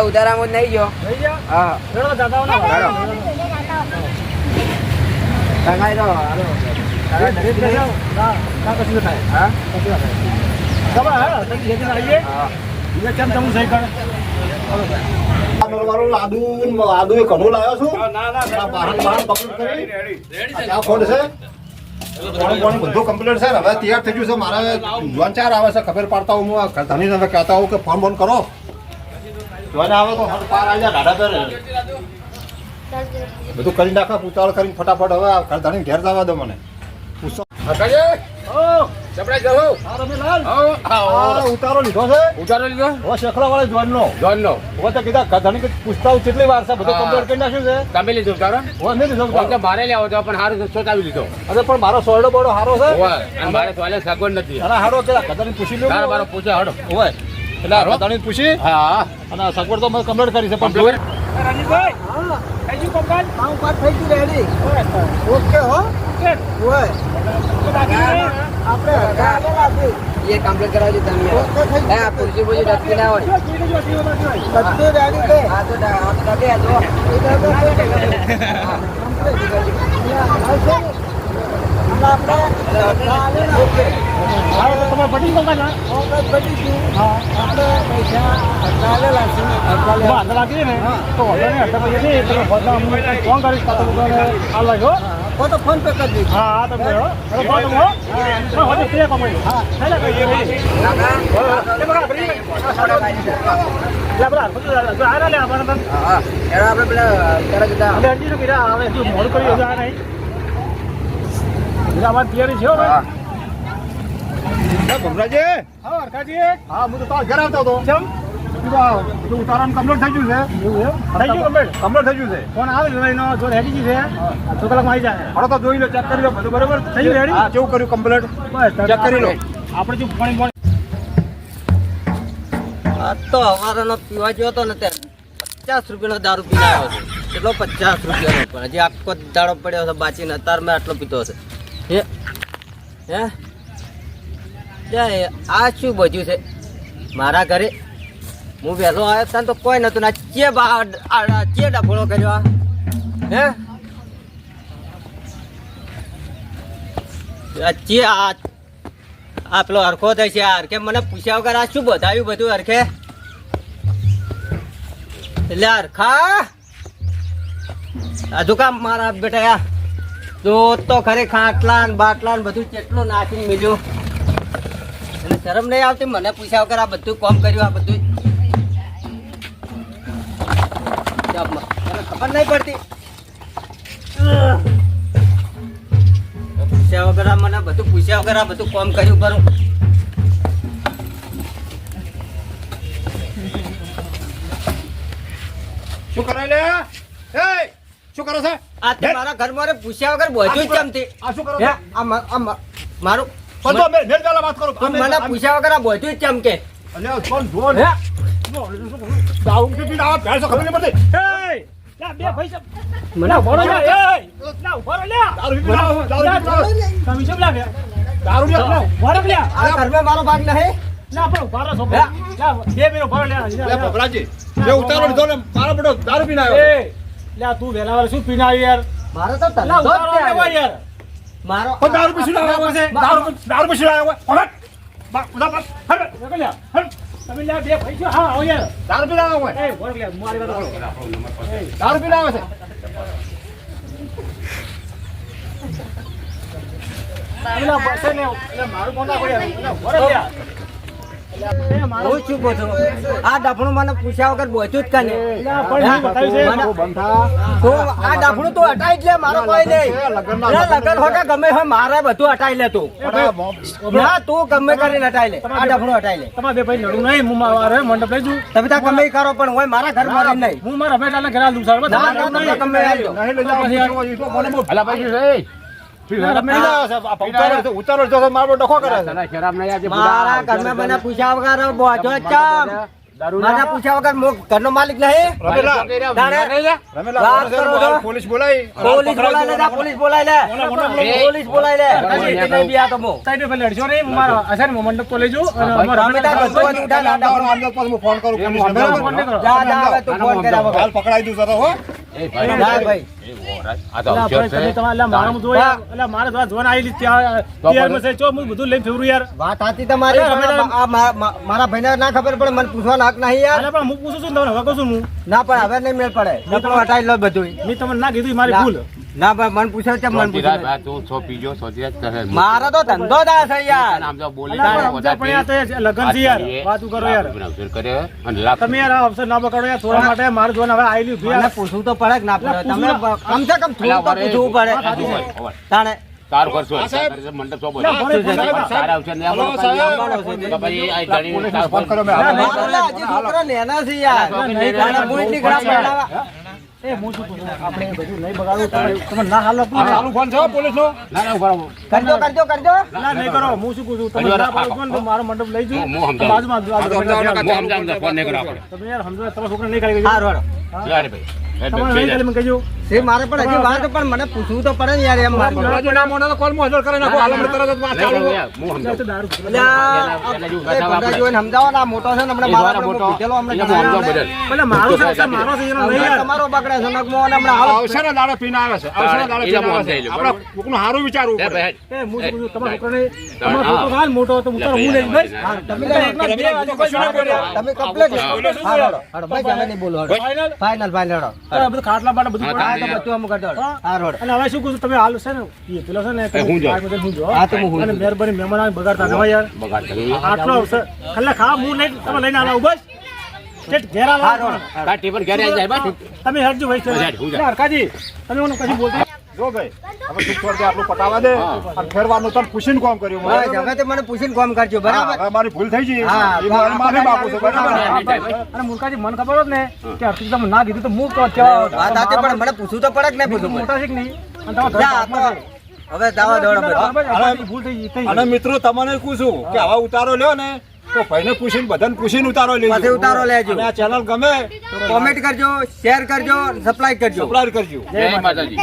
ઉતારામાં જ નહીં ગયો. હા. લાદુ લાદુ એ ઘણું લાવ્યો છું. ના ના બહાર બહાર પકડ કરી. ફોન છે? પાણી પાણી બધું કમ્પ્લીટ છે ને હવે તૈયાર થઈ ગયું છે. મારે જોન ચાર આવે છે ખબર પાડતા હું ધણી હવે કહેતા હોઉં કે ફોન બોન કરો. જોને આવે તો પાર આવી જાય દાડા પર બધું કરી નાખા પૂતાળ કરીને ફટાફટ હવે ધણી ઘેર જવા દો મને. પૂછો. ચપડા જવો હા. રમીલાલ. આ ઉતારો લીધો છે. ઉતારો લીધો? હવે શેખડા વાળા જોનનો જોન નો હવે તો કીધા કે પૂછતા હોઉં કેટલી વાર છે બધું હા. કમ્પ્લીટ કરી નાખ્યું છે. તમે લીધો ઉતારો હવે નહીં લીધો તો મારે લેવો તો પણ હારું સોટાવી લીધો. અરે પણ મારો સોરડો બોડો હારો છે? અને મારે ટોયલેટ સગવડ નથી. તારા હારો કે કદાચ પૂછી મારો પૂછે હડો હોય એટલે હારો? કદાચ પૂછી. હા. અને સગવડ તો મેં કમ્પ્લીટ કરી છે પણ કમ્પ્લીટ રણજીતભાઈ હા થઈ ગયું કોમકાજ હા પાસ થઈ ગયું રેડી. ઓકે હો. આપણે એ કમ્પ્લીટ કરાવજો તમે. આ ખુરશી બુરશી ના હોય. બધું રેડી છે તો ડા- તો ડબે હતો. એ ડબલ છે. હા તો તમારે પટી બધી આપણે પૈસા ચાલેલા છે જો લાગી ને તો કંઈ ફોન કરીશ તો લાગ્યો. કો તો ફોન પે કરી દીધું હા હા તમે હો. હવે ફોન તમે હો. હા, હવે પ્રિય કમાઈ. હા, ચાલે કઈ એ નહીં. કાકા, એ બરાબર, ભરી ગઈ. લે બરાબર, બધું જો આ લે, આપણે હા એરા આપણે પેલા તરત જતા અમે હજી શું કીધા, હવે શું મોડ કરી આ નહીં. બીજા વાત તૈયારી છે હો હા ભમરાજી હા, હરખાજી. હા હું તો તારા ઘર આવતો હતો કેમ? ઉતારવાનું કમ્પ્લીટ થઈ ગયું છે? થઈ ગયું complete? કમ્પ્લીટ? થઈ ગયું છે? ફોન આવે છે જો રેડી છે તો કલાકમાં આવી જાય. હળો તો જોઈ લો ચેક કરી લો બધું બરોબર? થઈ ગયું? કેવું કર્યું કમ્પ્લીટ? બસ ચેક કરી લો. આપણે જો પાણી પાણી આ તો હવારનો પીવા ગયો હતો ને ત્યાં પચાસ રૂપિયાનો દારૂ પીને આવ્યો છે કેટલો? પચાસ રૂપિયાનો પણ. હજી આખો દાડો પડ્યો છે બાચીને અત્યારે મેં આટલો પીતો હશે હે? હે આ શું બધું છે? મારા ઘરે હું વહેલો આવ્યો હતા ને તો કોઈ નતું ના ચે ચે ડફોળો કર્યો હે? ચે આ આ પેલો હરખો થાય છે આ હરખે. મને પૂછ્યા વગર આ શું બતાવ્યું બધું હરખે? એટલે હરખા? આ કામ મારા બેટા તો તો ખરે ખાટલા ને બાટલા ને બધું કેટલું નાખીને મિલ્યું. એટલે શરમ નહીં આવતી? મને પૂછ્યા વગર આ બધું કોમ કર્યું, આ બધું ખબર નહીં પડતી પૂછ્યા વગર મને બધું પૂછ્યા વગર આ બધું કોમ કર્યું કરું શું કરે લે એ શું કરો છે આ તે મારા ઘરમાં પૂછ્યા વગર બધું જ ચમતી આ શું કરો આ મારું પણ મેં મેં પેલા વાત કરો મને પૂછ્યા વગર આ બધું જ ચમકે અલ્યા કોણ જો હે દારૂ પીપીને આ ભેંસ ખબર નહીં પડતી એય! લે, બે પૈસા મને ઊભો લે, એય! લે, ઊભો લે. દારૂ આવો, દારૂ આવો. તમે શું લે, લે? દારૂ લે, ઊભો રહો, લે. આ ઘરમાં મારો ભાગ નહીં લે, આપણે ઊભા રહો, છોકરા. બે મિનિટ ઊભા રહો, લે, લે, લે લે. ભમરાજી મેં ઉતારો લીધો ને મારો બેટો દારૂ પીને આવ્યો એય! લે, તું વેલા શું પીને યાર મારો તો લે, ઉતારો ત્યાં લેવા આગળ. યાર મારો પણ દારૂ છે દારૂ દારૂ. બા-. હટ. લે, હટ. તમે લે, બે પૈસા હા આવો યાર દારૂ પીને આવ્યો હોય. એય, લે, મારી વાત સાંભળો. દારૂ પીને આવ્યો છે બસે ને, મારું ફોન રાખો યાર. લે. એ, હું શું કહું આ ડફણું મને પૂછ્યા વગર બોધું જ કાને. તો આ ડફણું તું હટાઈ જ લે મારો કોઈ નહીં. લગ્નના- ના, ગમે હોય મારે બધું હટાઈ લે તું. ના તું ગમે કરીને હટાઈ લે. આ ડફણું હટાઈ લે. તમારે બે ભાઈ લડવું નહીં હું મારા મંડપ લઈ જઉં. તમે ત્યાં ગમે કરો પણ હોય મારા ઘર મારી નહીં. હું મારા બેટાને ઘરે આલું છું. ના, ના, તમે ગમે આલજો. નહીં લઈ જાઓ, નહીં જોવા, ઈ તો મને અલા ભાઈ ઘરનો માલિક નહીં. પોલીસ બોલાય લે પોલીસ બોલાય ફોન કરું. પકડાઈ દઉં ભાઈ મારે ભાઈને ના ખબર પડે મને પૂછવા નાક નહીં યાર. પણ હું પૂછું છું તમને હવે કહું છું હું. ના પણ હવે નહીં મેળ પડે. હટાવી લો બધું મેં તમને ના કીધું મારી ભૂલ. ના ભાઈ મન પૂછે છે મન પૂછે છે. તું છો પીજો સોચી કરે મારો તો ધંધો દા છે યાર. આમ તો બોલી ના પણ પણ યાર તો લગન છે યાર. વાતું કરો યાર? કરે અને લાખ તમે યાર અવસર ના બગાડો યાર થોડા માટે માર જોન હવે આઈ મને યાર. પૂછવું તો પડે કે ના પડે. તમે કમ સે કમ થોડું તો પૂછવું પડે. તાણે તાર કરશો મંડપ છો બોલ. ના. તારા આવશે ને આવો સાહેબ. તો ભાઈ આ ગાડી ફોન કરો મે ના. ના, હજી છોકરા નેના છે યાર. નહીં, તાણે હું એટલી ખરાબ. એ હું શું આપણે બધું નહીં બગાડવું તમે- તમે ના હાલ ચાલુ ફોન છે હો, પોલીસનો? ના ના ઊભા કરજો કરજો કરજો. ના નહીં કરો. હું શું કહું છું? તમે ના પાડો છો તો મારો મંડપ લઈ જઉં હું બાજુમાં. તમે યાર સમજો તમારા છોકરા નહીં કરી હા રોડ મને મારે પણ હજી વાત પણ મને પૂછવું તો પડે ને યાર એમ. સમજાવું. ને આ મોટો છે ને તમારે. બદલ. એટલે મારો છે એટલે મારો છે એનો નહીં યાર તમારો બગડે છે ને દાડો પીને આવે છે. આપણે બરાબર. વિચારવું તમારા મોટો તો હું તમે કમ્પ્લેટ બોલો. ફાઇનલ ફાઇનલ ફાઇનલ હાડો. આ બધું ખાટલા બાટલા બધું આ બધું અમુક હા. હા રોડ. અને હવે શું કહું તમે હાલ છે ને એ પેલો છે ને હું જો. આ હું જો આ તો હું અને મહેરબાની મહેમાન આવે બગાડતા ના યાર. બગાડતા. આટલો ખાલી ખા હું લઈ તમે લઈને આવો બસ સ્ટેટ ઘેરા લાવો આ તાર આવી જાય બસ. તમે હરજુ ભાઈ. એટલે હરકાજી તમે મને કશું બોલતા જો ભાઈ હવે તું છોડ દે આટલું પટાવા દે અને ફેરવાનું તને પૂછીને કોમ કર્યું. મને. હવે તે મને પૂછીને કોમ કરજો બરાબર? મારી ભૂલ થઈ ગઈ. એ મારી માફી માંગુ છું બરાબર? હા, ને? હા, હા. અને મુલકાજી મને ખબર હોત ને કે હર્ષિત તમે ના કીધું તો હું વાત સાચી પણ મને પૂછવું તો પડે કે નહીં પૂછવું મોટા છે કે નહીં. અને તમારા ઘર જા, હાથમાં તો હવે દાવા દોડો બધું બરાબર, આપણાથી ભૂલ થઈ ગઈ થઈ અને મિત્રો તમને પૂછું કે આવા ઉતારો લ્યો ને તો ભાઈને પૂછીને બધાને પૂછીને ઉતારો લેજો. પછી ઉતારો લેજો. આ ચેનલ ગમે કોમેન્ટ કરજો શેર કરજો સપ્લાય કરજો. સબસ્ક્રાઇબ કરજો. જય માતાજી.